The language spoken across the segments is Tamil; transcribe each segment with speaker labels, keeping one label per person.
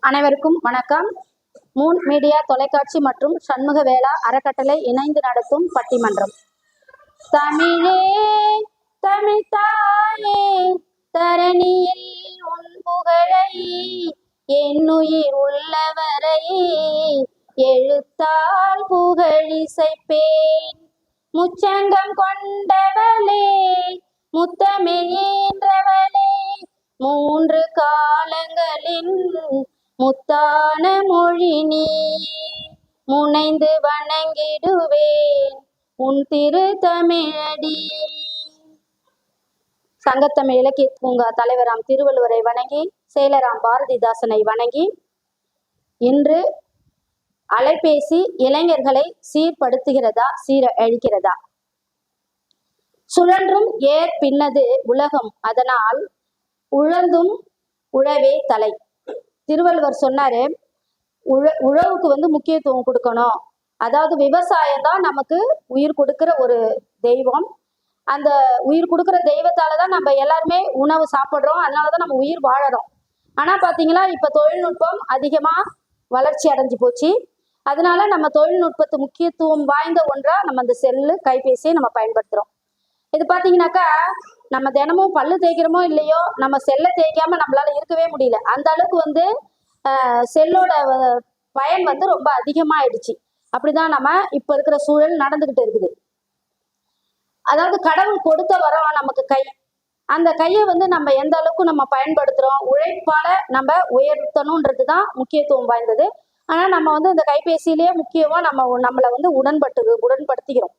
Speaker 1: அனைவருக்கும் வணக்கம். மூன் மீடியா தொலைக்காட்சி மற்றும் சண்முக வேளா அறக்கட்டளை இணைந்து நடத்தும் பட்டிமன்றம். தமிழே தமிழ் தாயே தரணியில் உன் புகழை என்னுயிர் உள்ளவரை எழுத்தால் புகழிசைப்பேன். முச்சங்கம் கொண்டவளே முத்தமிழேன்றவளே மூன்று காலங்களின் முத்தான மொழி நீ. முனைந்து வணங்கிடுவேன் உன் திரு தமிழடி சங்கத்தமிழ் இலக்கிய பூங்கா தலைவராம் திருவள்ளுவரை வணங்கி செயலராம் பாரதிதாசனை வணங்கி இன்று அலைபேசி இளைஞர்களை சீர்படுத்துகிறதா சீர அழிக்கிறதா சுழன்றும் ஏர் பின்னது உலகம் அதனால் உழந்தும் உழவே தலை. திருவள்ளுவர் சொன்னாரு உழ உழவுக்கு வந்து முக்கியத்துவம் கொடுக்கணும். அதாவது விவசாயம் தான் நமக்கு உயிர் கொடுக்கிற ஒரு தெய்வம். அந்த உயிர் கொடுக்குற தெய்வத்தால தான் நம்ம எல்லாருமே உணவு சாப்பிட்றோம். அதனால தான் நம்ம உயிர் வாழறோம். ஆனால் பார்த்தீங்களா இப்போ தொழில்நுட்பம் அதிகமாக வளர்ச்சி அடைஞ்சு போச்சு. அதனால நம்ம தொழில்நுட்பத்து முக்கியத்துவம் வாய்ந்த ஒன்றா நம்ம அந்த செல்லு கைபேசியை நம்ம பயன்படுத்துகிறோம் இது பார்த்தீங்கன்னாக்கா நம்ம தினமும் பல்லு தேய்க்கிறோமோ இல்லையோ நம்ம செல்லை தேய்க்காம நம்மளால இருக்கவே முடியல. அந்த அளவுக்கு வந்து செல்லோட பயன் வந்து ரொம்ப அதிகமாயிடுச்சு. அப்படிதான் நம்ம இப்ப இருக்கிற சூழல் நடந்துகிட்டு இருக்குது. அதாவது கடவுள் கொடுத்த வரம் நமக்கு கை. அந்த கையை வந்து நம்ம எந்த அளவுக்கு நம்ம பயன்படுத்துறோம் உழைப்பால நம்ம உயர்த்தணும்ன்றது தான் முக்கியத்துவம் வாய்ந்தது. ஆனா நம்ம வந்து இந்த கைபேசியிலேயே முக்கியமா நம்ம நம்மளை வந்து உடன்பட்டு உடன்படுத்திக்கிறோம்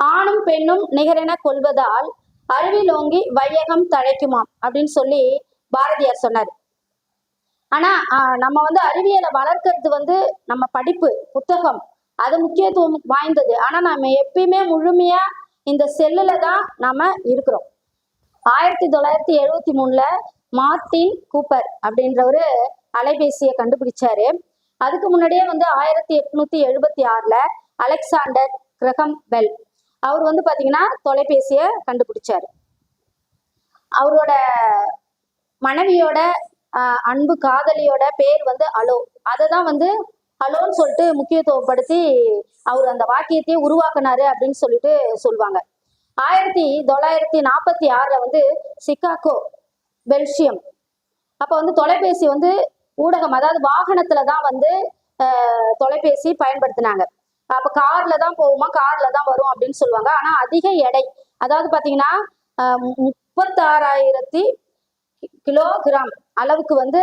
Speaker 1: ஆணும் பெண்ணும் நிகரென கொள்வதால் அருவிலோங்கி வையகம் தழைக்குமாம் அப்படின்னு சொல்லி பாரதியார் சொன்னார். ஆனா நம்ம வந்து அறிவியலை வளர்க்கறது வந்து நம்ம படிப்பு புத்தகம் அது முக்கியத்துவம் வாய்ந்தது. ஆனா நம்ம எப்பயுமே முழுமையா இந்த செல்லுல தான் நாம இருக்கிறோம். ஆயிரத்தி தொள்ளாயிரத்தி எழுபத்தி மூணுல மார்டின் கூப்பர் அப்படின்றவரு அலைபேசியை கண்டுபிடிச்சாரு. அதுக்கு முன்னாடியே வந்து ஆயிரத்தி எட்நூத்தி எழுபத்தி ஆறுல அலெக்சாண்டர் கிரகம் பெல். அவர் வந்து பாத்தீங்கன்னா தொலைபேசியை கண்டுபிடிச்சாரு. அவரோட மனைவியோட அன்பு காதலியோட பேர் வந்து அலோ. அதை தான் வந்து அலோன்னு சொல்லிட்டு முக்கியத்துவப்படுத்தி அவர் அந்த வாக்கியத்தையே உருவாக்குனாரு அப்படின்னு சொல்லிட்டு சொல்லுவாங்க ஆயிரத்தி தொள்ளாயிரத்தி நாற்பத்தி ஆறுல வந்து சிக்காகோ பெல்ஜியம். அப்போ வந்து தொலைபேசி வந்து ஊடகம் அதாவது வாகனத்துல தான் வந்து தொலைபேசி பயன்படுத்தினாங்க. அப்போ கார்ல தான் போகுமா கார்ல தான் வரும் அப்படின்னு சொல்லுவாங்க. ஆனால் அதிக எடை அதாவது பார்த்தீங்கன்னா முப்பத்தாறாயிரத்தி கிலோகிராம். அளவுக்கு வந்து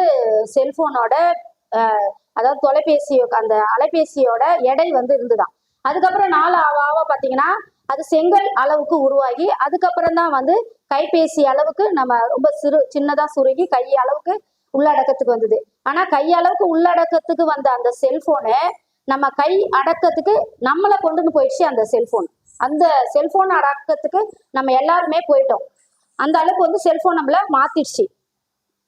Speaker 1: செல்போனோட அதாவது தொலைபேசி அந்த அலைபேசியோட எடை வந்து இருந்துதான். அதுக்கப்புறம் நாலு ஆவ ஆவ பார்த்தீங்கன்னா அது செங்கல் அளவுக்கு உருவாகி அதுக்கப்புறம் தான் வந்து கைபேசி அளவுக்கு நம்ம ரொம்ப சிறு சின்னதாக சுருகி கை அளவுக்கு உள்ளடக்கத்துக்கு வந்தது. ஆனால் கை அளவுக்கு உள்ளடக்கத்துக்கு வந்த அந்த செல்போனு நம்ம கை அடக்கத்துக்கு நம்மளை கொண்டுன்னு போயிடுச்சு அந்த செல்போன். அந்த செல்போன் அடக்கத்துக்கு நம்ம எல்லாருமே போயிட்டோம். அந்த அளவுக்கு வந்து செல்போன் நம்மள மாத்திடுச்சு.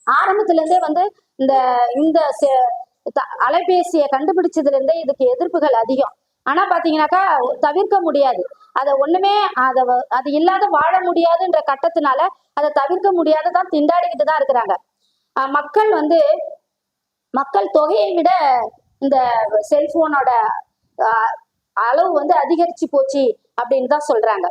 Speaker 1: ஆரம்பத்துல இருந்தே வந்து இந்த இந்த செ- த- அலைபேசியை கண்டுபிடிச்சதுல இருந்தே இதுக்கு எதிர்ப்புகள் அதிகம். ஆனா பாத்தீங்கன்னாக்கா தவிர்க்க முடியாது. அதை ஒண்ணுமே அதை அது இல்லாத வாழ முடியாதுன்ற கட்டத்தினால அதை தவிர்க்க முடியாததான் திண்டாடிக்கிட்டு தான் இருக்கிறாங்க. மக்கள் வந்து மக்கள் தொகையை விட இந்த செல்போனோட ஆஹ், அளவு வந்து அதிகரிச்சு போச்சு அப்படின்னு தான் சொல்றாங்க.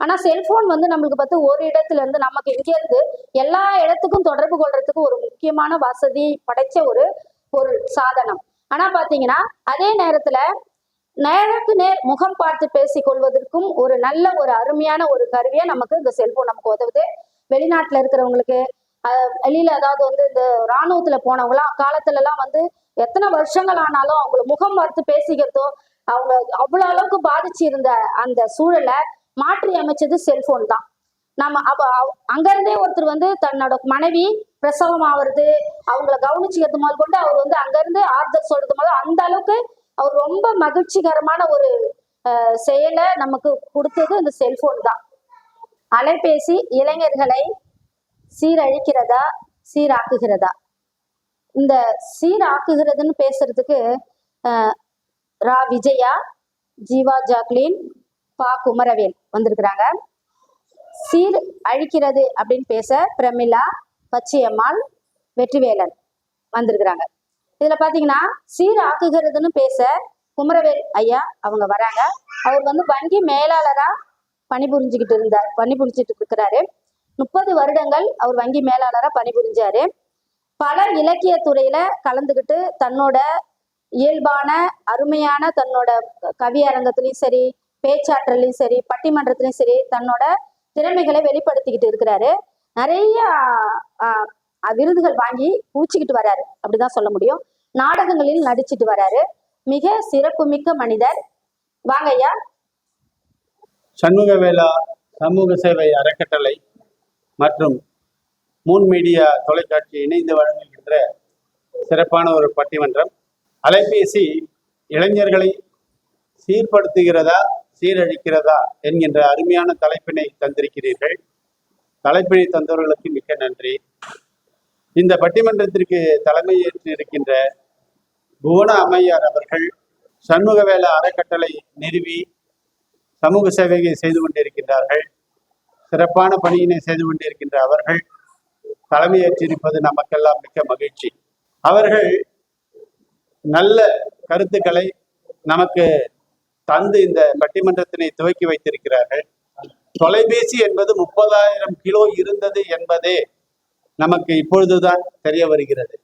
Speaker 1: ஆனா செல்போன் வந்து நம்மளுக்கு பார்த்து ஒரு இடத்துல இருந்து நமக்கு இங்க இருந்து எல்லா இடத்துக்கும் தொடர்பு கொள்றதுக்கு ஒரு முக்கியமான வசதி படைச்ச ஒரு ஒரு சாதனம். ஆனா பாத்தீங்கன்னா அதே நேரத்துல நேருக்கு நேர் முகம் பார்த்து பேசிக் கொள்வதற்கும் ஒரு நல்ல ஒரு அருமையான ஒரு கருவியா நமக்கு இந்த செல்போன் நமக்கு உதவுது. வெளிநாட்டுல இருக்கிறவங்களுக்கு வெளியில அதாவது வந்து இந்த இராணுவத்துல போனவங்களாம் காலத்துல எல்லாம் வந்து எத்தனை வருஷங்கள் ஆனாலும் அவங்கள முகம் பார்த்து பேசிக்கிறதோ அவங்க அவ்வளோ அளவுக்கு பாதிச்சு இருந்த அந்த சூழலை மாற்றி அமைச்சது செல்போன் தான். நம்ம அப்ப அங்கிருந்தே ஒருத்தர் வந்து தன்னோட மனைவி பிரசவம் ஆவறது அவங்கள கவனிச்சுக்கிறது முதல் கொண்டு அவர் வந்து அங்கிருந்து ஆறுதல் சொல்றது முதல் அந்த அளவுக்கு அவர் ரொம்ப மகிழ்ச்சிகரமான ஒரு செயலை நமக்கு கொடுத்தது இந்த செல்போன் தான். அலைபேசி இளைஞர்களை சீரழிக்கிறதா சீராக்குகிறதா? இந்த சீராக்குகிறதுன்னு பேசுறதுக்கு ரா விஜயா ஜீவா ஜாக்லின் பா குமரவேல் வந்திருக்கிறாங்க. சீர் அழிக்கிறது அப்படின்னு பேச பிரமிளா பச்சையம்மாள் வெற்றிவேலன் வந்திருக்கிறாங்க. இதுல பாத்தீங்கன்னா சீராக்குகிறதுன்னு பேச குமரவேல் ஐயா அவங்க வராங்க. அவர் வந்து வங்கி மேலாளரா பணிபுரிஞ்சுக்கிட்டு இருந்தார் பணிபுரிஞ்சுட்டு இருக்கிறாரு. முப்பது வருடங்கள் அவர் வங்கி மேலாளரா பணிபுரிஞ்சாரு. பல இலக்கிய துறையில கலந்துக்கிட்டு தன்னோட இயல்பான அருமையான தன்னோட கவி அரங்கத்திலையும் சரி பேச்சாற்றலையும் சரி பட்டிமன்றத்திலையும் சரி தன்னோட திறமைகளை வெளிப்படுத்திக்கிட்டு இருக்கிறாரு. நிறைய ஆஹ், விருதுகள் வாங்கி பூச்சிக்கிட்டு வராரு. அப்படிதான் சொல்ல முடியும். நாடகங்களில் நடிச்சிட்டு வராரு. மிக சிறப்புமிக்க மனிதர். வாங்க ஐயா.
Speaker 2: சண்முகவேலா சமூக சேவை அறக்கட்டளை மற்றும் மூன் மீடியா தொலைக்காட்சி இணைந்து வழங்குகின்ற சிறப்பான ஒரு பட்டிமன்றம். அலைபேசி இளைஞர்களை சீர்படுத்துகிறதா சீரழிக்கிறதா என்கின்ற அருமையான தலைப்பினை தந்திருக்கிறீர்கள். தலைப்பினை தந்தவர்களுக்கு மிக்க நன்றி. இந்த பட்டிமன்றத்திற்கு தலைமையேற்று இருக்கின்ற புவன அம்மையார் அவர்கள் சண்முகவேல அறக்கட்டளை நிறுவி சமூக சேவையை செய்து கொண்டிருக்கின்றார்கள். சிறப்பான பணியினை செய்து கொண்டிருக்கின்ற அவர்கள் தலைமையேற்றிருப்பது நமக்கெல்லாம் மிக்க மகிழ்ச்சி. அவர்கள் நல்ல கருத்துக்களை நமக்கு தந்து இந்த கட்டிமன்றத்தினை துவக்கி வைத்திருக்கிறார்கள். தொலைபேசி என்பது முப்பதாயிரம் கிலோ இருந்தது என்பதே நமக்கு இப்பொழுதுதான் தெரிய வருகிறது.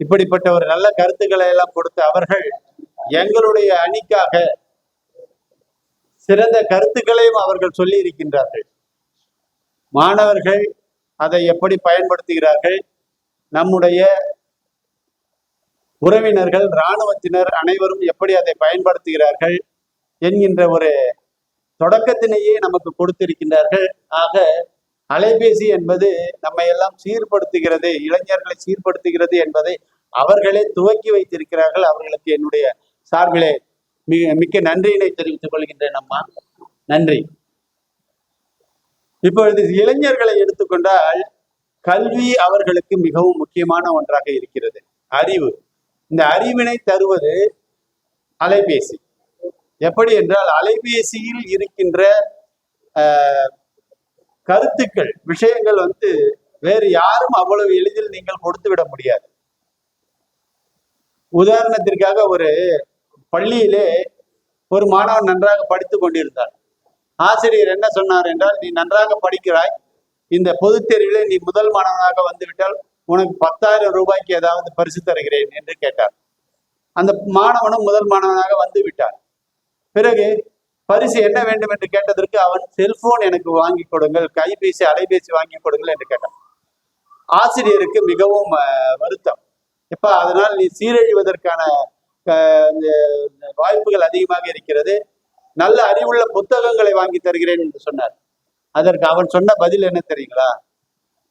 Speaker 2: இப்படிப்பட்ட ஒரு நல்ல கருத்துக்களை எல்லாம் கொடுத்து அவர்கள் எங்களுடைய அணிக்காக சிறந்த கருத்துக்களையும் அவர்கள் சொல்லி இருக்கின்றார்கள் மாணவர்கள் அதை எப்படி பயன்படுத்துகிறார்கள்? நம்முடைய உறவினர்கள் இராணுவத்தினர் அனைவரும் எப்படி அதை பயன்படுத்துகிறார்கள் என்கின்ற ஒரு தொடக்கத்தினையே நமக்கு கொடுத்திருக்கின்றார்கள். ஆக அலைபேசி என்பது நம்மை எல்லாம் சீர்படுத்துகிறது இளைஞர்களை சீர்படுத்துகிறது என்பதை அவர்களே துவக்கி வைத்திருக்கிறார்கள். அவர்களுக்கு என்னுடைய சார்பிலே மிக மிக்க நன்றியினை தெரிவித்துக் கொள்கின்றேன் அம்மா. நன்றி. இப்பொழுது இளைஞர்களை எடுத்துக்கொண்டால் கல்வி அவர்களுக்கு மிகவும் முக்கியமான ஒன்றாக இருக்கிறது. அறிவு. இந்த அறிவினை தருவது அலைபேசி. எப்படி என்றால் அலைபேசியில் இருக்கின்ற கருத்துக்கள் விஷயங்கள் வந்து வேறு யாரும் அவ்வளவு எளிதில் நீங்கள் கொடுத்து விட முடியாது. உதாரணத்திற்காக ஒரு பள்ளியிலே ஒரு மாணவன் நன்றாக படித்துக் கொண்டிருந்தார். ஆசிரியர் என்ன சொன்னார் என்றால் நீ நன்றாக படிக்கிறாய். இந்த பொதுத் தேர்விலே நீ முதல் மாணவனாக வந்துவிட்டால் உனக்கு பத்தாயிரம் ரூபாய்க்கு ஏதாவது பரிசு தருகிறேன் என்று கேட்டார். அந்த மாணவனும் முதல் மாணவனாக வந்து விட்டான். பிறகு பரிசு என்ன வேண்டும் என்று கேட்டதற்கு அவன் செல்போன் எனக்கு வாங்கி கொடுங்கள் கைபேசி அலைபேசி வாங்கி கொடுங்கள் என்று கேட்டான். ஆசிரியருக்கு மிகவும் வருத்தம். இப்ப அதனால் நீ சீரழிவதற்கான இந்த வாய்ப்புகள் அதிகமாக இருக்கிறது. நல்ல அறிவுள்ள புத்தகங்களை வாங்கி தருகிறேன் என்று சொன்னார். அதற்கு அவன் சொன்ன பதில் என்ன தெரியுங்களா?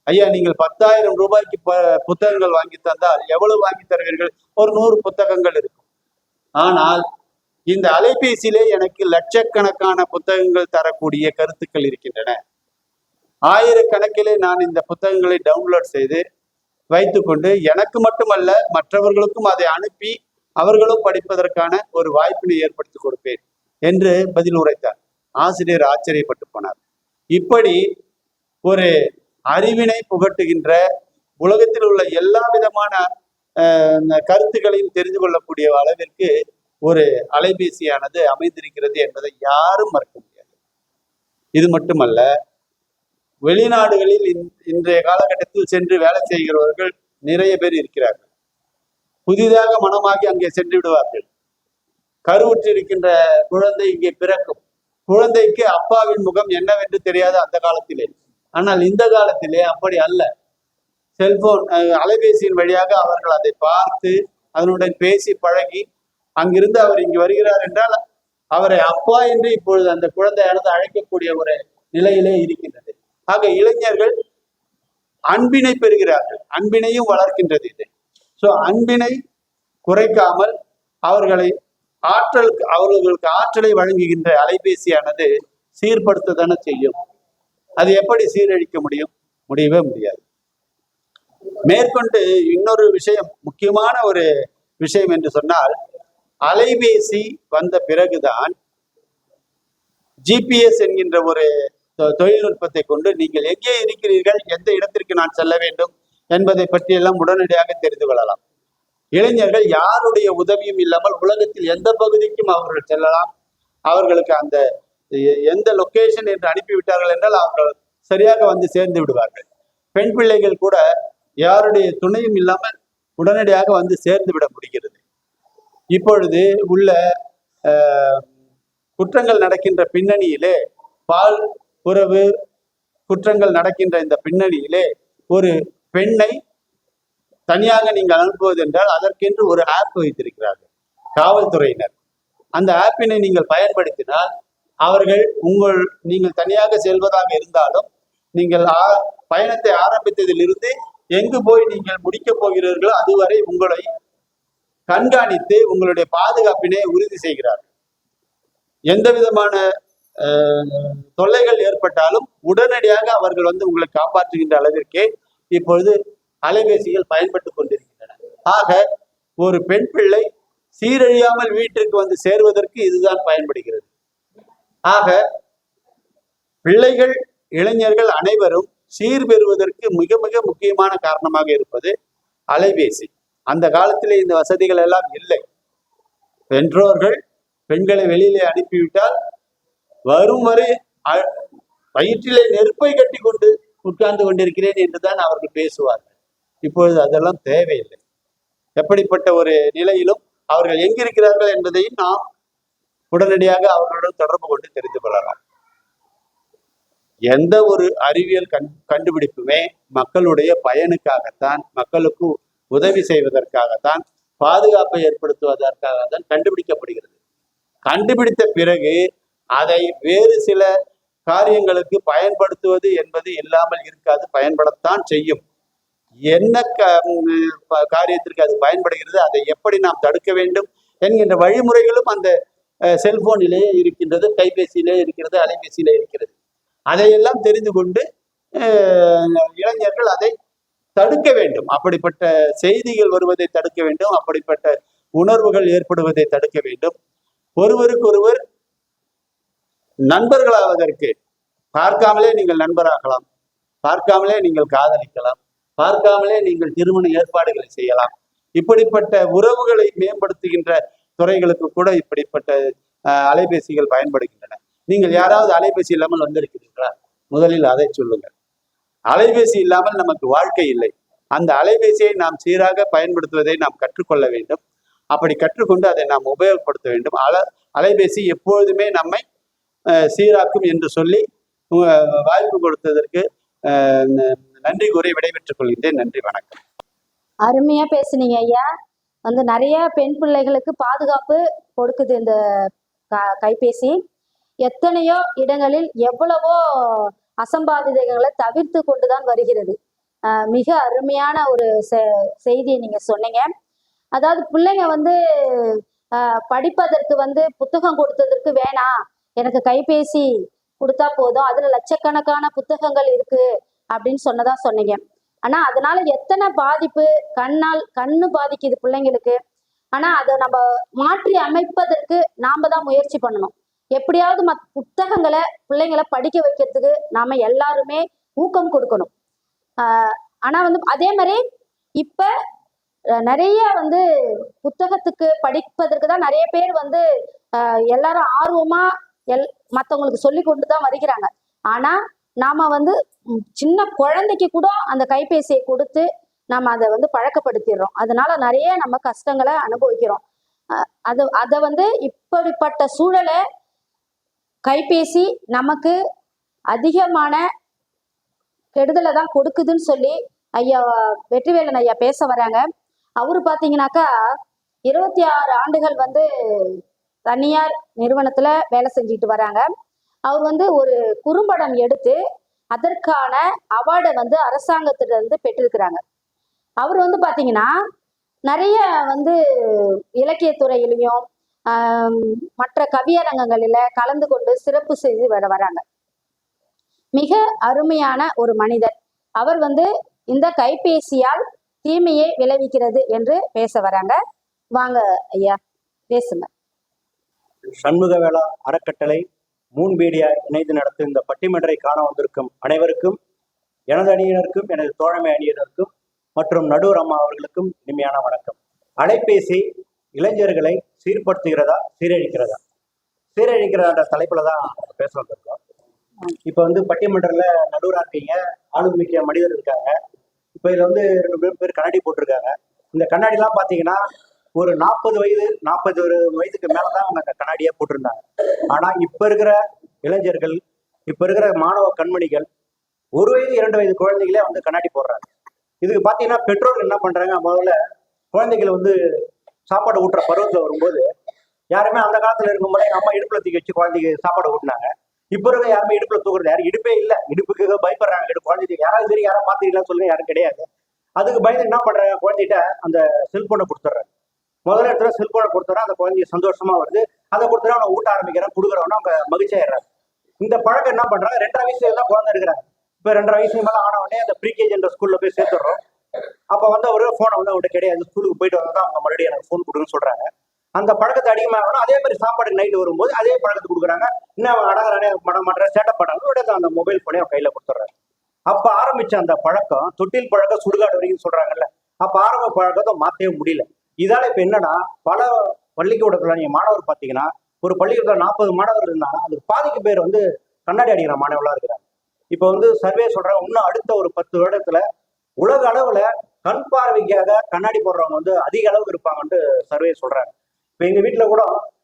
Speaker 2: ஐயா நீங்கள் பத்தாயிரம் ரூபாய்க்கு ப- புத்தகங்கள் வாங்கி தந்தால் எவ்வளவு வாங்கி தருவீர்கள்? ஒரு நூறு புத்தகங்கள் இருக்கும். ஆனால் இந்த அலைபேசியிலே எனக்கு லட்சக்கணக்கான புத்தகங்கள் தரக்கூடிய கருத்துக்கள் இருக்கின்றன. ஆயிரக்கணக்கிலே நான் இந்த புத்தகங்களை டவுன்லோட் செய்து வைத்துக்கொண்டு எனக்கு மட்டுமல்ல மற்றவர்களுக்கும் அதை அனுப்பி அவர்களும் படிப்பதற்கான ஒரு வாய்ப்பினை ஏற்படுத்தி கொடுப்பேன் என்று பதில் உரைத்தார். ஆசிரியர் ஆச்சரியப்பட்டு போனார். இப்படி ஒரு அறிவினை புகட்டுகின்ற உலகத்தில் உள்ள எல்லா விதமான அஹ், கருத்துக்களையும் தெரிந்து கொள்ளக்கூடிய அளவிற்கு ஒரு அலைபேசியானது அமைந்திருக்கிறது என்பதை யாரும் மறுக்க முடியாது. இது மட்டுமல்ல வெளிநாடுகளில் இன்றைய காலகட்டத்தில் சென்று வேலை செய்கிறவர்கள் நிறைய பேர் இருக்கிறார்கள். புதிதாக மனமாகி அங்கே சென்று விடுவார்கள். கருவுற்றிருக்கின்ற குழந்தை இங்கே பிறக்கும். குழந்தைக்கு அப்பாவின் முகம் என்னவென்று தெரியாது அந்த காலத்திலே. ஆனால் இந்த காலத்திலே அப்படி அல்ல. செல்போன் அலைபேசியின் வழியாக அவர்கள் அதை பார்த்து அதனுடன் பேசி பழகி அங்கிருந்து அவர் இங்கு வருகிறார் என்றால் அவரை அப்பா என்று இப்பொழுது அந்த குழந்தையானது அழைக்கக்கூடிய ஒரு நிலையிலே இருக்கின்றது. ஆக இளைஞர்கள் அன்பினை பெறுகிறார்கள். அன்பினையும் வளர்க்கின்றது இது. ஸோ அன்பினை குறைக்காமல் அவர்களை ஆற்றலுக்கு அவர்களுக்கு ஆற்றலை வழங்குகின்ற அலைபேசியானது சீர்படுத்ததானே செய்யும். அது எப்படி சீரழிக்க முடியும்? முடியவே முடியாது. மேற்கொண்டு இன்னொரு விஷயம் முக்கியமான ஒரு விஷயம் என்று சொன்னால் அலைபேசி வந்த பிறகுதான் ஜிபிஎஸ் என்கின்ற ஒரு தொ- தொழில்நுட்பத்தை கொண்டு நீங்கள் எங்கே இருக்கிறீர்கள் எந்த இடத்திற்கு நான் செல்ல வேண்டும் என்பதை பற்றியெல்லாம் உடனடியாக தெரிந்து கொள்ளலாம். இளைஞர்கள் யாருடைய உதவியும் இல்லாமல் உலகத்தில் எந்த பகுதிக்கும் அவர்கள் செல்லலாம். அவர்களுக்கு அந்த எந்த லொக்கேஷன் என்று அனுப்பிவிட்டார்கள் என்றால் அவர்கள் சரியாக வந்து சேர்ந்து விடுவார்கள். பெண் பிள்ளைகள் கூட யாருடைய துணையும் இல்லாமல் உடனடியாக வந்து சேர்ந்து விட முடிகிறது. இப்பொழுது உள்ள குற்றங்கள் நடக்கின்ற பின்னணியிலே பால் உறவு குற்றங்கள் நடக்கின்ற இந்த பின்னணியிலே ஒரு பெண்ணை தனியாக நீங்கள் அனுப்புவது என்றால் அதற்கென்று ஒரு ஆப் வைத்திருக்கிறார்கள் காவல்துறையினர். அந்த ஆப்பினை நீங்கள் பயன்படுத்தினால் அவர்கள் உங்கள் நீங்கள் தனியாக செல்வதாக இருந்தாலும் நீங்கள் ஆ- பயணத்தை ஆரம்பித்ததிலிருந்து எங்கு போய் நீங்கள் முடிக்கப் போகிறீர்களோ அதுவரை உங்களை கண்காணித்து உங்களுடைய பாதுகாப்பினை உறுதி செய்கிறார்கள். எந்த விதமான தொல்லைகள் ஏற்பட்டாலும் உடனடியாக அவர்கள் வந்து உங்களை காப்பாற்றுகின்ற அளவிற்கே இப்பொழுது அலைபேசிகள் பயன்பட்டு கொண்டிருக்கின்றன. ஆக ஒரு பெண் பிள்ளை சீரழியாமல் வீட்டிற்கு வந்து சேர்வதற்கு இதுதான் பயன்படுகிறது. ஆக பிள்ளைகள் இளைஞர்கள் அனைவரும் சீர் பெறுவதற்கு மிக மிக முக்கியமான காரணமாக இருப்பது அலைபேசி. அந்த காலத்திலே இந்த வசதிகள் எல்லாம் இல்லை. பெற்றோர்கள் பெண்களை வெளியிலே அனுப்பிவிட்டால் வரும் வரை அ- வயிற்றிலே நெருப்பை கட்டி கொண்டு உட்கார்ந்து கொண்டிருக்கிறேன் என்றுதான் அவர்கள் பேசுவார்கள். இப்பொழுது அதெல்லாம் தேவையில்லை. எப்படிப்பட்ட ஒரு நிலையிலும் அவர்கள் எங்கிருக்கிறார்கள் என்பதையும் நாம் உடனடியாக அவர்களுடன் தொடர்பு கொண்டு தெரிந்து கொள்ளலாம். எந்த ஒரு அறிவியல் கண் கண்டுபிடிப்புமே மக்களுடைய பயனுக்காகத்தான் மக்களுக்கு உதவி செய்வதற்காகத்தான் பாதுகாப்பை ஏற்படுத்துவதற்காகத்தான் கண்டுபிடிக்கப்படுகிறது. கண்டுபிடித்த பிறகு அதை வேறு சில காரியங்களுக்கு பயன்படுத்துவது என்பது இல்லாமல் இருக்காது பயன்படத்தான் செய்யும். என்ன க- காரியத்திற்கு அது பயன்படுகிறது அதை எப்படி நாம் தடுக்க வேண்டும் என்கின்ற வழிமுறைகளும் அந்த செல்போனிலேயே இருக்கின்றது கைபேசியிலே இருக்கிறது அலைபேசியிலே இருக்கிறது. அதையெல்லாம் தெரிந்து கொண்டு இளைஞர்கள் அதை தடுக்க வேண்டும். அப்படிப்பட்ட செய்திகள் வருவதை தடுக்க வேண்டும். அப்படிப்பட்ட உணர்வுகள் ஏற்படுவதை தடுக்க வேண்டும். ஒருவருக்கொருவர் நண்பர்களாவதற்கு பார்க்காமலே நீங்கள் நண்பராகலாம். பார்க்காமலே நீங்கள் காதலிக்கலாம். பார்க்காமலே நீங்கள் திருமண ஏற்பாடுகளை செய்யலாம். இப்படிப்பட்ட உறவுகளை மேம்படுத்துகின்ற துறைகளுக்கு கூட இப்படிப்பட்ட அலைபேசிகள் பயன்படுகின்றன. நீங்கள் யாராவது அலைபேசி இல்லாமல் வந்திருக்கிறீர்களா? முதலில் அதை சொல்லுங்கள். அலைபேசி இல்லாமல் நமக்கு வாழ்க்கை இல்லை. அந்த அலைபேசியை நாம் சீராக பயன்படுத்துவதை நாம் கற்றுக்கொள்ள வேண்டும். அப்படி கற்றுக்கொண்டு அதை நாம் உபயோகப்படுத்த வேண்டும். அல அலைபேசி எப்பொழுதுமே நம்மை அஹ், சீராக்கும் என்று சொல்லி வாய்ப்பு கொடுத்ததற்கு அஹ், நன்றி கூறி விடைபெற்றுக் கொள்கின்றேன். நன்றி வணக்கம்.
Speaker 1: அருமையா பேசுனீங்க ஐயா. வந்து நிறைய பெண் பிள்ளைகளுக்கு பாதுகாப்பு கொடுக்குது இந்த க- கைபேசி. எத்தனையோ இடங்களில் எவ்வளவோ அசம்பாவிதங்களை தவிர்த்து கொண்டுதான் வருகிறது. மிக அருமையான ஒரு செ- செய்தியை நீங்க சொன்னீங்க. அதாவது பிள்ளைங்க வந்து படிப்பதற்கு வந்து புத்தகம் கொடுத்ததற்கு வேணாம் எனக்கு கைபேசி கொடுத்தா போதும். அதுல லட்சக்கணக்கான புத்தகங்கள் இருக்கு அப்படின்னு சொன்னதா சொன்னீங்க. ஆனா அதனால எத்தனை பாதிப்பு கண்ணால் கண்ணு பாதிக்குது பிள்ளைங்களுக்கு. ஆனா அதை நம்ம மாற்றி அமைப்பதற்கு நாம தான் முயற்சி பண்ணணும். எப்படியாவது மத் புத்தகங்களை பிள்ளைங்களை படிக்க வைக்கிறதுக்கு நாம எல்லாருமே ஊக்கம் கொடுக்கணும். ஆஹ் ஆனா வந்து அதே மாதிரி இப்ப அஹ், நிறைய வந்து புத்தகத்துக்கு படிப்பதற்கு தான் நிறைய பேர் வந்து ஆஹ், எல்லாரும் ஆர்வமா எல் மற்றவங்களுக்கு சொல்லி கொண்டு தான் வருகிறாங்க. ஆனா நாம வந்து சின்ன குழந்தைக்கு கூட அந்த கைபேசியை கொடுத்து நம்ம அதை வந்து பழக்கப்படுத்திடுறோம். அதனால நிறைய நம்ம கஷ்டங்களை அனுபவிக்கிறோம். அது அதை வந்து இப்படிப்பட்ட சூழலை கைபேசி நமக்கு அதிகமான கெடுதலை தான் கொடுக்குதுன்னு சொல்லி ஐயா வெற்றிவேலன் ஐயா பேச வராங்க. அவரு பார்த்தீங்கன்னாக்கா இருபத்தி ஆறு ஆண்டுகள் வந்து தனியார் நிறுவனத்துல வேலை செஞ்சுட்டு வராங்க. அவர் வந்து ஒரு குறும்படம் எடுத்து அதற்கான அவார்டை வந்து அரசாங்கத்திலிருந்து பெற்றிருக்கிறாங்க. அவர் வந்து பாத்தீங்கன்னா நிறைய வந்து இலக்கியத்துறையிலையும் மற்ற கவியரங்கங்களில கலந்து கொண்டு சிறப்பு செய்து வர வராங்க. மிக அருமையான ஒரு மனிதர். அவர் வந்து இந்த கைபேசியால் தீமையை விளைவிக்கிறது என்று பேச வராங்க. வாங்க ஐயா பேசுங்க.
Speaker 3: சண்முகவேளா அறக்கட்டளை மூன் மீடியா இணைந்து நடத்தும் இந்த பட்டிமன்றை காண வந்திருக்கும் அனைவருக்கும் எனது அணியினருக்கும் எனது தோழமை அணியினருக்கும் மற்றும் நடுவர் அம்மா அவர்களுக்கும் இனிமையான வணக்கம். அலைபேசி இளைஞர்களை சீர்படுத்துகிறதா சீரழிக்கிறதா? சீரழிக்கிறதான்ற தலைப்புல தான் பேச வந்திருக்கோம். இப்போ வந்து பட்டிமன்றத்தில் நடுவராக இருக்கீங்க ஆளுமிக்க மனிதர் இருக்காங்க. இப்போ இதில் வந்து ரெண்டு பேர் பேர் கண்ணாடி போட்டிருக்காங்க. இந்த கண்ணாடிலாம் பார்த்தீங்கன்னா ஒரு நாற்பது வயது நாற்பது ஒரு வயதுக்கு மேலே தான் அவங்க அந்த கண்ணாடியே போட்டிருந்தாங்க. ஆனால் இப்போ இருக்கிற இளைஞர்கள் இப்போ இருக்கிற மாணவ கண்மணிகள் ஒரு வயது இரண்டு வயது குழந்தைகளே வந்து கண்ணாடி போடுறாங்க. இதுக்கு பார்த்தீங்கன்னா பெற்றோர்கள் என்ன பண்ணுறாங்க முதல்ல குழந்தைகள் வந்து சாப்பாடு ஊட்டுற பருவத்தில் வரும்போது யாருமே அந்த காலத்தில் இருக்கும்போது எங்கள் அம்மா இடுப்பில் தூக்கி வச்சு குழந்தைக்கு சாப்பாடு ஊட்டினாங்க. இப்போ இருக்க யாருமே இடுப்பில் தூக்குறது யாரும் இடுப்பே இல்லை. இடுப்புக்கு பயப்படுறாங்க. குழந்தைக்கு யாராவது சரி யாரும் பார்த்துக்கலாம் சொல்லுங்க யாரும் கிடையாது. அதுக்கு பயந்து என்ன பண்ணுறாங்க குழந்தைகிட்ட அந்த செல்போனை கொடுத்துட்றாங்க. முதல்ல இடத்துல செல்போனை கொடுத்துறா அந்த குழந்தைய சந்தோஷமா வருது. அதை கொடுத்துறா அவனை ஊட்ட ஆரம்பிக்கிறான் கொடுக்குறவனா அவங்க மகிழ்ச்சியாயிடுறாங்க. இந்த பழக்கம் என்ன பண்றாங்க? ரெண்டரை வயசுல தான் குழந்தை இருக்கிறாங்க. இப்போ ரெண்டரை வயசு மேலே ஆனவொடனே அந்த அந்த ப்ரீகேஜின்ற ஸ்கூல்ல போய் சேர்த்துடுறோம். அப்போ வந்து ஒரு ஃபோனை வந்து அவங்கள்ட்ட கிடையாது. ஸ்கூலுக்கு போயிட்டு வந்தா அவங்க மறுபடியும் எனக்கு ஃபோன் கொடுன்னு சொல்றாங்க. அந்த பழக்கத்தை அதிகமாகணும் அதே மாதிரி சாப்பாடு நைட்டு வரும்போது அதே பழக்கத்தை கொடுக்குறாங்க. இன்னும் அவன் அடங்குறானே மட மாட்டேன் சேட்டை பண்ணாலும் உடனே அந்த மொபைல் போனே அவன் கையில கொடுத்துட்றாங்க அப்ப ஆரம்பிச்ச அந்த பழக்கம் தொட்டில் பழக்கம் சுடுகாடு வரைக்கும் சொல்றாங்கல்ல. அப்ப ஆரம்ப பழக்கத்தை மாற்றவே முடியல. இதால இப்ப என்னன்னா பல பள்ளிக்கூடத்துல நீங்க மாணவர் பாத்தீங்கன்னா ஒரு பள்ளிக்கூடத்துல நாற்பது மாணவர்கள் இருந்தாங்கன்னா அதுக்கு பாதிக்கு பேர் வந்து கண்ணாடி அடிக்கிற மாணவர்களா இருக்கிறாங்க. இப்ப வந்து சர்வே சொல்றாங்க இன்னும் அடுத்த ஒரு பத்து வருடத்துல உலக அளவுல கண் பார்வைக்காக கண்ணாடி போடுறவங்க வந்து அதிக அளவுக்கு இருப்பாங்கன்ட்டு சர்வே சொல்றாங்க. இப்ப எங்க வீட்டுல கூட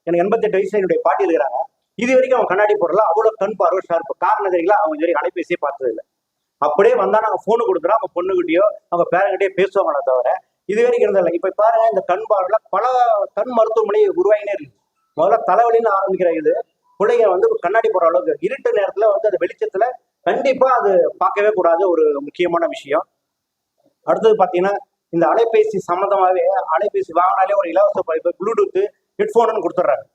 Speaker 3: எனக்கு எண்பத்தெட்டு வயசுல என்னுடைய பாட்டி இருக்கிறாங்க. இது வரைக்கும் அவங்க கண்ணாடி போடல அவ்வளவு கண் பார்வை ஷார்ப்பு காரணம் தெரியல அவங்க இது வரைக்கும் அலைபேசியே பார்த்தது இல்லை அப்படியே வந்தா நாங்க போனு கொடுக்குறோம். அவங்க பொண்ணுகிட்டயோ அவங்க பேரங்கிட்டயோ பேசுவாங்களே தவிர இது வரைக்கும் இருந்ததில்லை. இப்ப பாருங்க இந்த கண் பார்வையில பல கண் மருத்துவமனை உருவாகினே இருக்கு. முதல்ல தலைவலின்னு ஆரம்பிக்கிற இது பிள்ளைங்க வந்து கண்ணாடி போடுற அளவுக்கு இருட்டு நேரத்துல வந்து அந்த வெளிச்சத்துல கண்டிப்பா அது பார்க்கவே கூடாது ஒரு முக்கியமான விஷயம். அடுத்தது பாத்தீங்கன்னா இந்த அலைபேசி சம்மந்தமாகவே அலைபேசி வாங்கினாலே ஒரு இலவச பைப்பு ப்ளூடூத் ஹெட்ஃபோனு கொடுத்துட்றாங்க.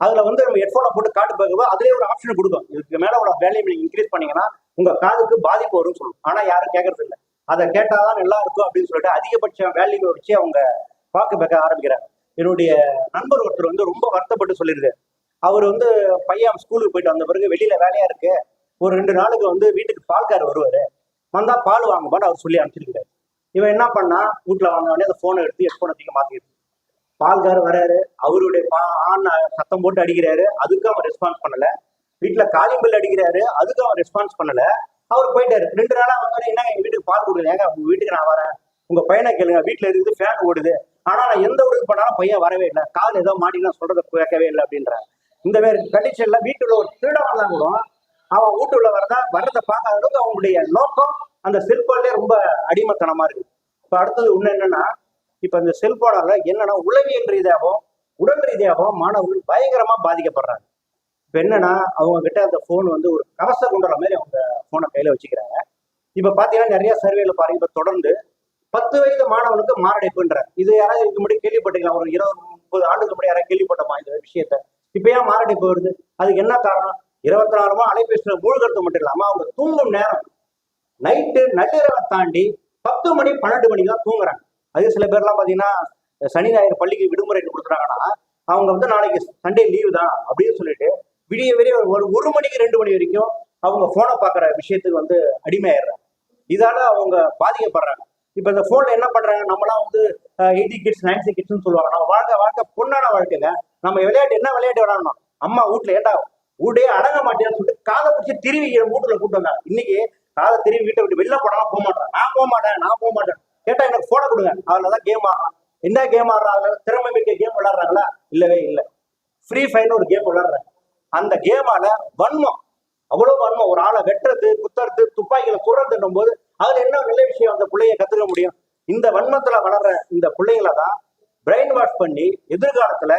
Speaker 3: அதுல வந்து நம்ம ஹெட்ஃபோனை போட்டு காட்டு பார்க்கும்போது அதுலேயே ஒரு ஆப்ஷன் கொடுக்கும். இதுக்கு மேல ஒரு வேல்யூ நீங்க இன்க்ரீஸ் பண்ணீங்கன்னா உங்க காதுக்கு பாதிப்பு வரும்னு சொல்லும் ஆனா யாரும் கேட்கறது இல்லை அதை கேட்டாதான் நல்லா இருக்கும் அப்படின்னு சொல்லிட்டு அதிகபட்ச வேல்யூவை வச்சு அவங்க பார்க்க பார்க்க ஆரம்பிக்கிறாங்க. என்னுடைய நண்பர் ஒருத்தர் வந்து ரொம்ப வருத்தப்பட்டு சொல்லியிருக்காரு. அவர் வந்து பையன் ஸ்கூலுக்கு போயிட்டு வந்த பிறகு வெளியில வேலையா இருக்கு. ஒரு ரெண்டு நாளுக்கு வந்து வீட்டுக்கு பால்கார் வருவார். வந்தா பால் வாங்குப்பான்னு அவர் சொல்லி அனுப்பிச்சிருக்காரு இவன் என்ன பண்ணா வீட்டுல வாங்க உடனே அந்த போனை எடுத்து ஹெட்ஃபோனை அதிகம் மாத்திட்டு பால்கார் வராரு. அவருடைய பா ஆண் சத்தம் போட்டு அடிக்கிறாரு. அதுக்கு அவன் ரெஸ்பான்ஸ் பண்ணல. வீட்டுல காலிம்பில் அடிக்கிறாரு. அதுக்கு அவன் ரெஸ்பான்ஸ் பண்ணல. அவர் போயிட்டாரு. ரெண்டு நாளா வந்து என்ன எங்க வீட்டுக்கு பால் கொடுக்கல ஏங்க உங்க வீட்டுக்கு நான் வரேன். உங்க பையனை கேளுங்க. வீட்டுல இருக்குது ஃபேன் ஓடுது. ஆனா நான் எந்த ஒரு பண்ணாலும் பையன் வரவே இல்லை. கால் ஏதோ மாட்டி நான் சொல்றதை கேட்கவே இல்லை அப்படின்ற இந்த மாதிரி கண்டிஷன்ல வீட்டுல ஒரு திருடம் வந்தா கூட அவன் வீட்டுள்ள வரதா வர்றதை பார்க்காத அளவுக்கு அவங்களுடைய நோக்கம் அந்த செல்போன்லயே ரொம்ப அடிமத்தனமா இருக்கு. இப்ப அடுத்தது ஒண்ணு என்னன்னா இப்ப இந்த செல்போனால என்னன்னா உளவியல் ரீதியாகவும் உடல் ரீதியாகவும் மாணவர்கள் பயங்கரமா பாதிக்கப்படுறாங்க. இப்போ என்னன்னா அவங்க கிட்ட அந்த ஃபோன் வந்து ஒரு கவச குண்டுற மாதிரி அவங்க ஃபோனை கையில வச்சுக்கிறாங்க. இப்போ பார்த்தீங்கன்னா நிறைய சர்வேல பாருங்க. இப்போ தொடர்ந்து பத்து வயது மாணவனுக்கு மாரடைப்புன்ற இது யாராவது இதுக்கு முன்னாடி கேள்விப்பட்டீங்களா ஒரு இருபது முப்பது ஆண்டுக்கு முன்னாடி யாராவது கேள்விப்பட்டோமா இந்த விஷயத்த? இப்ப ஏன் மாரடைப்பு வருது? அதுக்கு என்ன காரணம்? இருபத்தி நாலு மணி அலைபேசியில் மூழ்கிறது மட்டும் இல்லாமல் அவங்க தூங்கும் நேரம் நைட்டு நள்ளிரவை தாண்டி பத்து மணி பன்னெண்டு மணிக்கு தான் தூங்குறாங்க. அது சில பேர்லாம் பார்த்தீங்கன்னா சனி ஞாயிறு பள்ளிக்கு விடுமுறை கொடுக்குறாங்கன்னா அவங்க வந்து நாளைக்கு சண்டே லீவு தான் அப்படின்னு சொல்லிட்டு விடிய விடிய ஒரு ஒரு மணிக்கு ரெண்டு மணி வரைக்கும் அவங்க ஃபோனை பார்க்குற விஷயத்துக்கு வந்து அடிமையாயிடுறாங்க. இதால அவங்க பாதிக்கப்படுறாங்க. இப்போ இந்த போன்ல என்ன பண்றாங்க? நம்மளாம் வந்து எயிட்டி கிட்ஸ் நைன்டி கிட்ஸ்னு சொல்லுவாங்க. நம்ம வாழ்க்கை வாழ்க்கை பொண்ணான வாழ்க்கையில நம்ம விளையாட்டு என்ன விளையாட்டு விளையாடணும் அம்மா வீட்டுல ஏட்டா வீடே அடங்க மாட்டேன்னு சொல்லிட்டு காதை பிடிச்சி திருவி என் வீட்டுல கூட்டு வந்தாங்க. இன்னைக்கு காதை திருவி வீட்டை விட்டு வெளில போனாலும் போக மாட்டேன். நான் போக மாட்டேன் நான் போக மாட்டேன். கேட்டா எனக்கு போனை கொடுங்க. அதுலதான் கேம் ஆடுறான். என்ன கேம் ஆடுறாங்க திறமை மிக்க கேம் விளையாடுறாங்களா? இல்லவே இல்லை. ஃப்ரீ ஃபயர்னு ஒரு கேம் விளையாடுறேன் அந்த கேமால வன்மம். அவ்வளவு வன்மம். ஒரு ஆளை வெட்டுறது குத்துறது துப்பாக்கியில குறதுன்னும் போது அதுல என்ன நல்ல விஷயம்? அந்த பிள்ளைய கத்துக்க முடியும். இந்த வன்மத்துல வளர்ற இந்த பிள்ளைங்களை தான் பிரெயின் வாஷ் பண்ணி எதிர்காலத்துல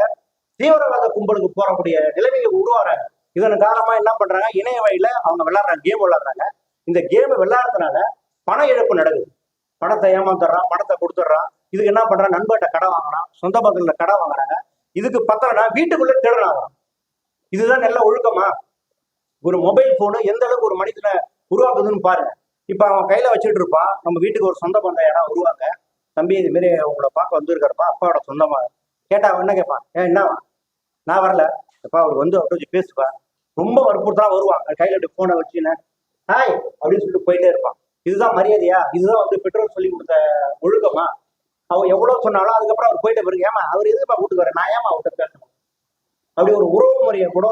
Speaker 3: தீவிரவாத கும்பலுக்கு போறக்கூடிய நிலைமைகள் உருவாறாங்க. இதன் காரணமா என்ன பண்றாங்க? இணைய வழியில அவங்க விளையாடுறாங்க கேம் விளையாடுறாங்க. இந்த கேம் விளையாடுறதுனால பண இழப்பு நடக்குது. பணத்தை ஏமாந்துடுறான் பணத்தை கொடுத்துட்றான். இதுக்கு என்ன பண்றான்? நண்பர்கிட்ட கடை வாங்குறான். சொந்த பக்கத்துல கடை வாங்குறாங்க. இதுக்கு பத்திரம்னா வீட்டுக்குள்ளே திருடுறாங்க இதுதான் நல்ல ஒழுக்கமா? ஒரு மொபைல் போனு எந்த அளவுக்கு ஒரு மனிதனை உருவாக்குதுன்னு பாருங்க. இப்ப அவன் கையில வச்சுட்டு இருப்பான். நம்ம வீட்டுக்கு ஒரு சொந்த பந்த இடம் உருவாங்க தம்பி இது மாரி உங்களை பார்க்க வந்திருக்காருப்பா. அப்பாவோட சொந்தமா? கேட்டா அவன் என்ன கேட்பான்? ஏன் என்னவா நான் வரல. அப்பா அவர் வந்து அவரை வச்சு ரொம்ப வற்புறுத்தான் வருவான். கையில அப்படி போனை வச்சுன்னு ஹாய் அப்படின்னு சொல்லிட்டு போயிட்டே இருப்பான். இதுதான் மரியாதையா? இதுதான் வந்து பெற்றோர் சொல்லி கொடுத்த ஒழுக்கமா? அவ எவ்வளவு சொன்னாலும் அதுக்கப்புறம் அவர் போயிட்ட பிறகு ஏமா அவர் எதுக்குப்பா வீட்டுக்கு வர? நான் ஏமா அவர்கிட்ட பேசணும்? அப்படி ஒரு உறவு முறையை கூட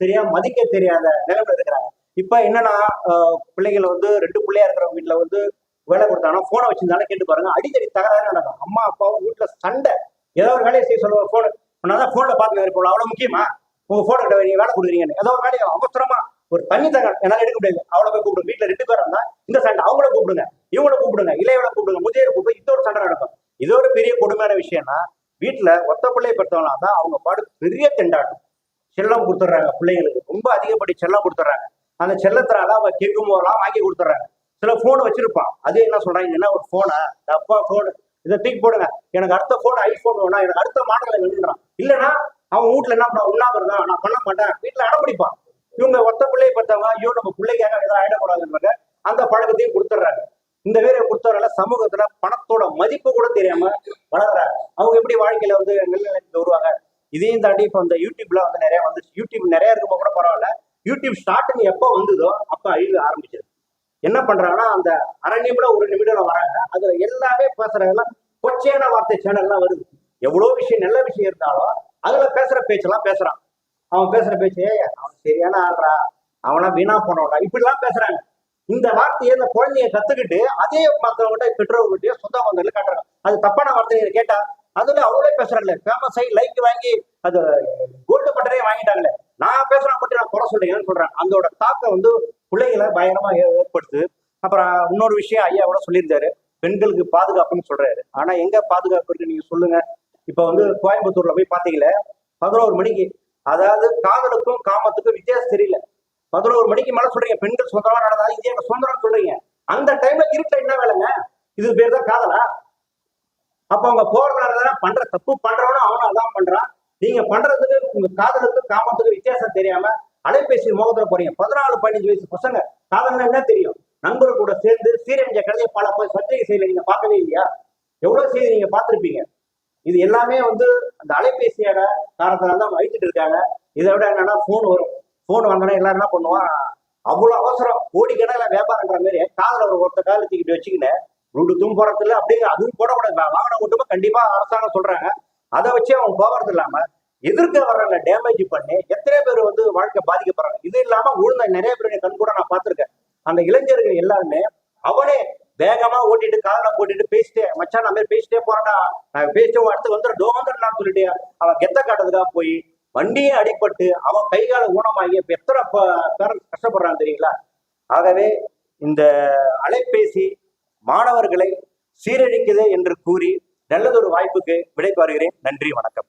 Speaker 3: சரியா மதிக்க தெரியாத நிலைமையில இருக்கிறாங்க. இப்ப என்னன்னா பிள்ளைகள் வந்து ரெண்டு பிள்ளையா இருக்கிறவங்க வீட்டுல வந்து வேலை கொடுத்தாங்கன்னா போனை வச்சிருந்தாலும் கேட்டு பாருங்க. அடிக்கடி தகராறு நடக்கும். அம்மா அப்பாவும் வீட்டுல சண்டை. ஏதோ ஒரு வேலையை செய்ய சொல்லுவாங்க போன் நான் தான் போன்ல பாத்துட்டு இருப்போம் அவ்வளவு முக்கியமா? உங்க போன் கிட்ட நீங்க வேலை கொடுக்குறீங்கன்னு. ஏதோ ஒரு வேலையை அவசரமா ஒரு தண்ணி தகவல் என்னால எடுக்க முடியாது. அவளை போய் கூப்பிடுங்க வீட்டுல ரெண்டு பேர் இருந்தா இந்த சண்டை. அவங்கள கூப்பிடுங்க. இவங்கள கூப்பிடுங்க. இளையவளை கூப்பிடுங்க. முதியோரை கூப்பிடுங்க. இது ஒரு சண்டை நடக்கும். இது ஒரு பெரிய கொடுமையான விஷயம்னா வீட்டுல ஒத்த பிள்ளையை பெற்றவங்களா தான் அவங்க பாடு பெரிய திண்டாட்டம். செல்லம் கொடுத்துட்றாங்க பிள்ளைங்களுக்கு. ரொம்ப அதிகப்படி செல்லம் கொடுத்துட்றாங்க. அந்த செல்லத்தினால அவன் கேட்கும் போதெல்லாம் வாங்கி கொடுத்துட்றாங்க. சில ஃபோன் வச்சிருப்பான். அது என்ன சொல்றாங்கன்னா ஒரு ஃபோனை டப்பா ஃபோனு இதை தூக்கி போடுங்க. எனக்கு அடுத்த ஃபோன் ஐஃபோன் வேணும். எனக்கு அடுத்த மாடல வேணுன்றான் இல்லைன்னா அவன் வீட்டுல என்ன பண்ண உண்ணாவிரதம் நான் பண்ண மாட்டேன். வீட்டுல அடம்பிடிப்பான். இவங்க ஒத்த பிள்ளையை பார்த்தவங்க ஐயோ நம்ம பிள்ளைக்காக எதாவது ஆயிடக்கூடாதுன்றாங்க. அந்த பழக்கத்தையும் கொடுத்துட்றாங்க. இந்த வேலையை கொடுத்தவரால சமூகத்துல பணத்தோட மதிப்பு கூட தெரியாம வளர்றாங்க அவங்க எப்படி வாழ்க்கையில வந்து நல்ல நிலைக்கு வருவாங்க? இதையும் தாண்டி இப்போ இந்த யூடியூப்ல வந்து நிறைய வந்துச்சு யூடியூப் நிறைய இருக்கும்போது கூட பரவாயில்ல. யூடியூப் ஸ்டார்டிங் எப்போ வந்ததோ அப்போ அழிவு ஆரம்பிச்சிருக்கு என்ன பண்றாங்கன்னா அந்த அரை நிமிடம் ஒரு நிமிடம் வராங்க. அதுல எல்லாமே பேசுறதெல்லாம் கொச்சையான வார்த்தை சேனல்லாம் வருது. எவ்வளோ விஷயம் நல்ல விஷயம் இருந்தாலும் அதுல பேசுற பேச்செல்லாம் பேசுறான். அவன் பேசுற பேச்சு அவன் சரியான ஆடுறா அவனா வீணா போனவடா இப்படிலாம் பேசுறாங்க. இந்த வார்த்தையை இந்த குழந்தைய கத்துக்கிட்டு அதே மற்றவங்ககிட்ட பெற்றோர்கிட்டயோ சொந்த பந்தத்துல காட்டுறாங்க. அது தப்பான வார்த்தையை கேட்டா அதுல அவங்களே பேசுறாங்களே. ஃபேமஸ் ஆகி லைக் வாங்கி அது கோல்டு பட்டரே வாங்கிட்டாங்களே. நான் பேசுறேன் மட்டும் நான் குறை சொல்றீங்கன்னு சொல்றேன் அதோட தாக்கம் வந்து பிள்ளைகளை பயங்கரமா ஏ- ஏற்படுத்துது அப்புறம் இன்னொரு விஷயம் ஐயா கூட சொல்லியிருந்தாரு. பெண்களுக்கு பாதுகாப்புன்னு சொல்றாரு. ஆனா எங்க பாதுகாப்பு இருக்கு நீங்க சொல்லுங்க. இப்ப வந்து கோயம்புத்தூர்ல போய் பாத்தீங்களே பதினோரு மணிக்கு அதாவது காதலுக்கும் காமத்துக்கும் வித்தியாசம் தெரியல. பதினோரு மணிக்கு மேல சொல்றீங்க பெண்கள் சுதந்திரமா நடந்தா இதே எங்க சுதந்திரம் சொல்றீங்க. அந்த டைம்ல இருட்டுல என்ன வேலைங்க? இது பேர் தான் காதலா? அப்ப அவங்க போறதுனால பண்ற தப்பு பண்றவனும் அவனும் அதான் பண்றான். நீங்க பண்றதுக்கு உங்க காதலுக்கு காமத்துக்கு வித்தியாசம் தெரியாம அலைபேசி முகத்துல போறீங்க. பதினாலு பதினஞ்சு வயசு பசங்க காதல்னா என்ன தெரியும்? நண்பர்கள் கூட சேர்ந்து சீரழிஞ்ச கதையை பல போய் சர்ச்சை செய்யல நீங்க பார்க்கவே இல்லையா? எவ்வளவு செய்தி நீங்க பார்த்திருப்பீங்க? இது எல்லாமே வந்து அந்த அலைபேசியோட காரணத்தினால தான் வைத்துட்டு இருக்காங்க. இதை விட என்னன்னா ஃபோன் வரும். ஃபோன் வந்தோடனே எல்லாரும் என்ன பண்ணுவான்? அவ்வளோ அவசரம். கோடிக்கணக்கில் வியாபாரங்கிற மாதிரி காதில் ஒரு ஒருத்த கால தூக்கிட்டு வச்சுக்கின்னு ப்ளூடூத்தும் போறது அப்படிங்கிற அதுவும் போடக்கூடாது. வா- வாகனம் ஓட்டும்போது கண்டிப்பாக அரசாங்கம் சொல்றாங்க. அதை வச்சு அவங்க போகிறது இல்லாமல் எதிர்க்க வர்றவங்க டேமேஜ் பண்ணி எத்தனை பேர் வந்து வாழ்க்கை பாதிக்கப்படுறாங்க? இது இல்லாமல் உழுந்த நிறைய பேர் கண் கூட நான் பார்த்துருக்கேன். அந்த இளைஞர்கள் எல்லாருமே அவனே வேகமா ஓட்டிட்டு காலில் போட்டுட்டு பேசிட்டே மச்சான் நான் மாதிரி பேசிட்டே போறேன்டா. நான் பேசிட்டே அடுத்து வந்துடும் டோ வந்துடலாம்னு சொல்லிட்டு அவன் கெத்த காட்டுறதுக்காக போய் வண்டியே அடிபட்டு அவன் கை கால ஊனமாகி இப்ப எத்தனை பேரன் கஷ்டப்படுறான் தெரியுங்களா? ஆகவே இந்த அலைபேசி மாணவர்களை சீரழிக்குது என்று கூறி நல்லதொரு வாய்ப்புக்கு விடைபெறுகிறேன். நன்றி வணக்கம்.